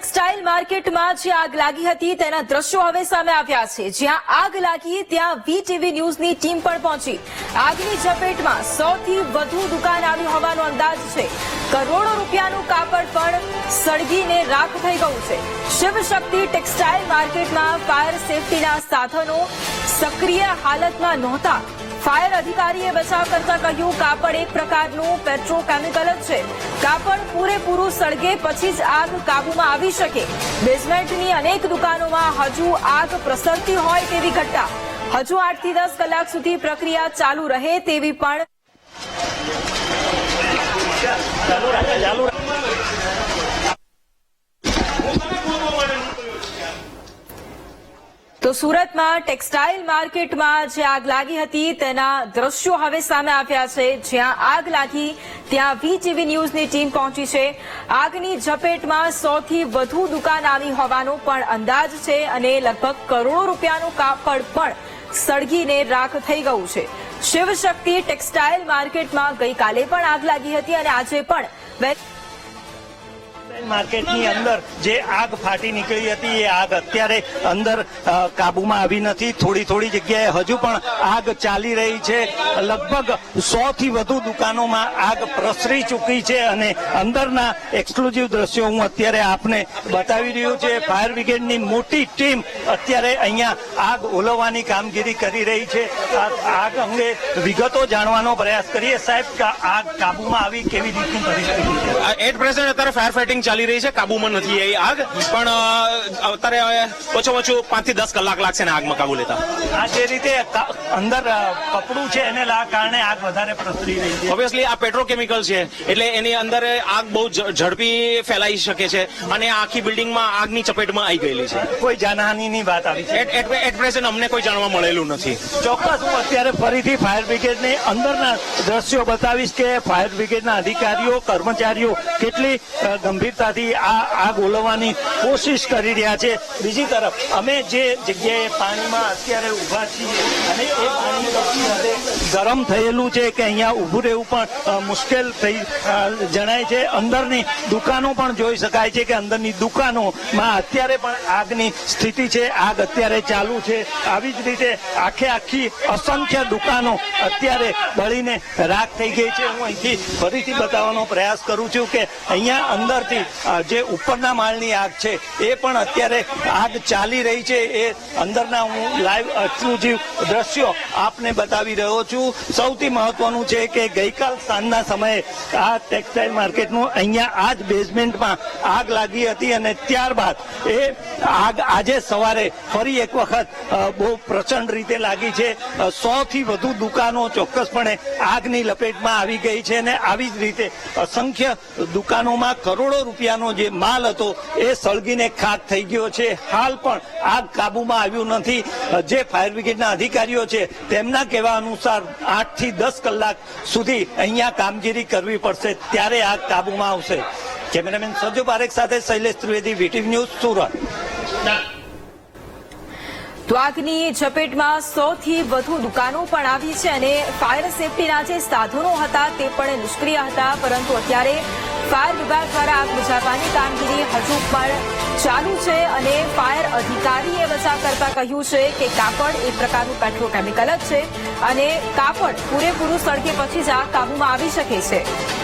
Textile માર્કેટમાં જે આગ લાગી હતી, તેના દ્રશ્યો હવે સામે આવ્યા છે. જ્યાં આગ લાગી, ત્યાં વીટીવી ન્યૂઝની ટીમ પણ પહોંચી. આગની ઝપેટમાં સૌથી વધુ દુકાન આવી હોવાનો અંદાજ છે. કરોડો રૂપિયાનું કાપડ પણ સળગીને રાખ થઈ ગયું છે. શિવશક્તિ ટેક્સટાઇલ માર્કેટમાં ફાયર સેફટીના સાધનો સક્રિય હાલતમાં નહોતા. ફાયર અધિકારીએ બચાવ કરતા કહ્યું, કાપડ એક પ્રકારનું પેટ્રોકેમિકલ જ છે. કાપડ પૂરેપૂરું સળગે પછી જ આગ કાબૂમાં આવી શકે. બેઝમેન્ટની અનેક દુકાનોમાં હજુ આગ પ્રસરતી હોય તેવી ઘટના. હજુ આઠથી દસ કલાક સુધી પ્રક્રિયા ચાલુ રહે તેવી પણ તો સુરતમાં ટેક્સટાઇલ માર્કેટમાં જે આગ લાગી હતી, તેના દ્રશ્યો હવે સામે આવ્યા છે. જ્યાં આગ લાગી, ત્યાં વીટીવી ન્યૂઝની ટીમ પહોંચી છે. આગની ઝપેટમાં સૌથી વધુ દુકાન આવી હોવાનો પણ અંદાજ છે અને લગભગ કરોડો રૂપિયાનું કાપડ પણ સળગીને રાખ થઈ ગયું છે. શિવશક્તિ ટેક્સટાઇલ માર્કેટમાં ગઈકાલે પણ આગ લાગી હતી અને આજે પણ માર્કેટની અંદર જે આગ ફાટી નીકળી હતી, એ આગ અત્યારે અંદર કાબુમાં આવી નથી. થોડી થોડી જગ્યાએ હજુ પણ આગ ચાલી રહી છે. લગભગ સો થી વધુ દુકાનોમાં આગ પ્રસરી ચૂકી છે અને અંદરના એક્સક્લુઝિવ દ્રશ્યો હું અત્યારે આપને બતાવી રહ્યો છે. ફાયર બ્રિગેડની મોટી ટીમ અત્યારે અહીંયા આગ ઓલવવાની કામગીરી કરી રહી છે. આગ અંગે વિગતો જાણવાનો પ્રયાસ કરીએ. સાહેબ આગ કાબુમાં આવી કેવી રીતની પરિસ્થિતિ? એટ પ્રેઝન્ટ અત્યારે ફાયર ફાઇટિંગ ચાલી રહી છે. કાબુમાં નથી એ આગ. પણ અત્યારે ઓછો ઓછું પાંચથી દસ કલાક લાગશે ને આગમાં કાબુ લેતા. આ જે રીતે અંદર કપડું છે એને કારણે આગ વધારે પ્રસરી રહી છે. ઓબ્વિયસલી આ પેટ્રોકેમિકલ છે. એટલે એની અંદર આગ બહુ ઝડપી ફેલાઈ શકે છે અને આખી બિલ્ડિંગમાં આગની ચપેટમાં આવી ગયેલી છે. કોઈ જાનહાનિની વાત આવી છે. એટ પ્રેઝન્ટ અમને કોઈ જાણવા મળેલું નથી. ચોક્કસ હું અત્યારે ફરીથી ફાયર બ્રિગેડની અંદરના દ્રશ્યો બતાવીશ કે ફાયર બ્રિગેડના અધિકારીઓ કર્મચારીઓ કેટલી અ, ગંભીરતાથી આ આગ ઓલવવાની કોશિશ કરી રહ્યા છે. બીજી તરફ, અમે જે જગ્યાએ પાણીમાં અત્યારે ઊભા છીએ અને એ પાણી ગરમ થયેલું છે કે અહીંયા ઊભું રહેવું પણ મુશ્કેલ થઈ જણાય છે. અંદરની દુકાનો પણ જોઈ શકાય છે કે અંદરની દુકાનોમાં અત્યારે પણ આગની સ્થિતિ છે. આગ અત્યારે ચાલુ છે. આવી જ રીતે આખે આખી અસંખ્ય દુકાનો અત્યારે બળીને રાખ થઈ ગઈ છે. હું અહીંથી ફરીથી બતાવવાનો પ્રયાસ કરું છું કે અહીંયા અંદરથી જે ઉપરના માળની આગ છે, એ પણ અત્યારે આગ ચાલી રહી છે. એ અંદરના હું લાઈવ એક્સક્લુઝિવ દ્રશ્યો આપને બતાવી રહ્યો છું. સૌથી મહત્વનું છે કે ગઈકાલ સાંજના સમયે આ ટેક્સટાઇલ માર્કેટનું અહીંયા આ જ બેઝમેન્ટમાં આગ લાગી હતી અને ત્યારબાદ એ આગ આજે સવારે ફરી એક વખત બહુ પ્રચંડ રીતે લાગી છે. સો થી વધુ દુકાનો ચોક્કસપણે આગની લપેટમાં આવી ગઈ છે અને આવી જ રીતે અસંખ્ય દુકાનોમાં કરોડો રૂપિયાનો જે માલ હતો એ સળગીને ખાક થઈ ગયો છે. હાલ પણ આગ કાબુમાં આવ્યું નથી. જે ફાયર બ્રિગેડના અધિકારીઓ છે, તેમના કહેવા અનુસાર આઠથી દસ કલાક સુધી અહીંયા કામગીરી કરવી પડશે, ત્યારે આગ કાબુમાં આવશે. કેમેરામેન સંજુ પારેખ સાથે શૈલેષ ત્રિવેદી, વીટીવી ન્યૂઝ સુરત. તો આગની ઝપેટમાં સૌથી વધુ દુકાનો પણ આવી છે અને ફાયર સેફટીના જે સાધનો હતા તે પણ નિષ્ક્રિય હતા, પરંતુ અત્યારે ફાયર વિભાગ દ્વારા આગ બુઝાવવાની કામગીરી હજુ પણ ચાલુ છે અને ફાયર અધિકારીએ બચાવ કરતા કહ્યું છે કે કાપડ એક પ્રકારનું પેટ્રોકેમિકલ જ છે અને કાપડ પૂરેપૂરું સળગે પછી જ આગ કાબૂમાં આવી શકે છે.